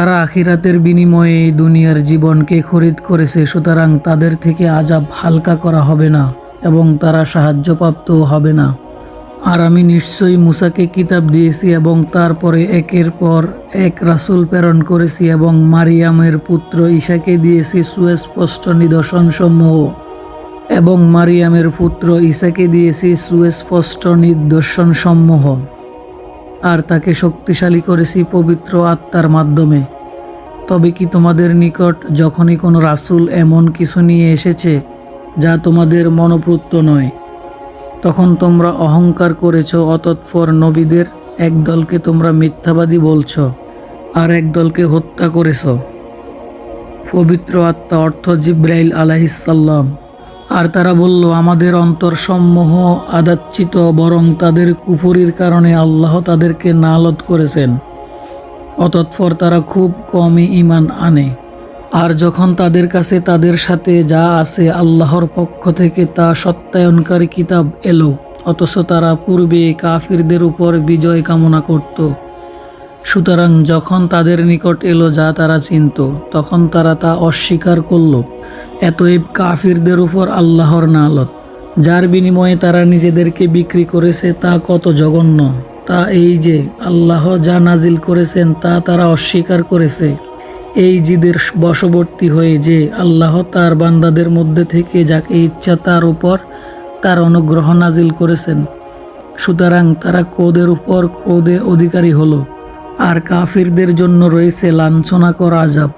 তারা আখিরাতের বিনিময়ে দুনিয়ার জীবনকে খরিদ করেছে, সুতরাং তাদের থেকে আজাব হালকা করা হবে না এবং তারা সাহায্যপ্রাপ্তও হবে না। আর আমি নিশ্চয়ই মুসাকে কিতাব দিয়েছি এবং তারপরে একের পর এক রাসূল প্রেরণ করেছি এবং মারিয়ামের পুত্র ঈশাকে দিয়েছি সুস্পষ্ট নিদর্শনসমূহ। এবং মারিয়ামের পুত্র ঈশাকে দিয়েছি সুস্পষ্ট নিদর্শনসমূহ। আর তাকে শক্তিশালী করেছি পবিত্র আত্মার মাধ্যমে। তবে কি তোমাদের নিকট যখনই কোনো রাসূল এমন কিছু নিয়ে এসেছে, যা তোমাদের মনোপ্রুত নয়, তখন তোমরা অহংকার করেছ অতৎপর নবীদের এক দলকে তোমরা মিথ্যাবাদী বলছ আর এক দলকে হত্যা করেছ। পবিত্র আত্মা অর্থ জিব্রাইল আলাহিসাল্লাম আর তারা বলল, আমাদের অন্তরসমূহ আদাচ্ছিত, বরং তাদের কুফুরির কারণে আল্লাহ তাদেরকে নালত করেছেন। অতৎপর তারা খুব কমই ইমান আনে। আর যখন তাদের কাছে তাদের সাথে যা আছে আল্লাহর পক্ষ থেকে তা সত্যায়নকারী কিতাব এলো, অথচ তারা পূর্বে কাফিরদের উপর বিজয় কামনা করত। সুতরাং যখন তাদের নিকট এলো যা তারা চিনত, তখন তারা তা অস্বীকার করল। এতএব কাফিরদের উপর আল্লাহর নালত। যার বিনিময়ে তারা নিজেদেরকে বিক্রি করেছে তা কত জঘন্য। তা এই যে আল্লাহ যা নাজিল করেছেন তা তারা অস্বীকার করেছে। এই জিদের বশবর্তী হয়ে যে আল্লাহ তার বান্দাদের মধ্যে থেকে যাকে ইচ্ছা তার উপর তার অনুগ্রহ নাজিল করেছেন। সুতরাং তারা কোদের উপর কোদে অধিকারী হলো। আর কাফিরদের জন্য রয়েছে লাঞ্ছনাকর আজাব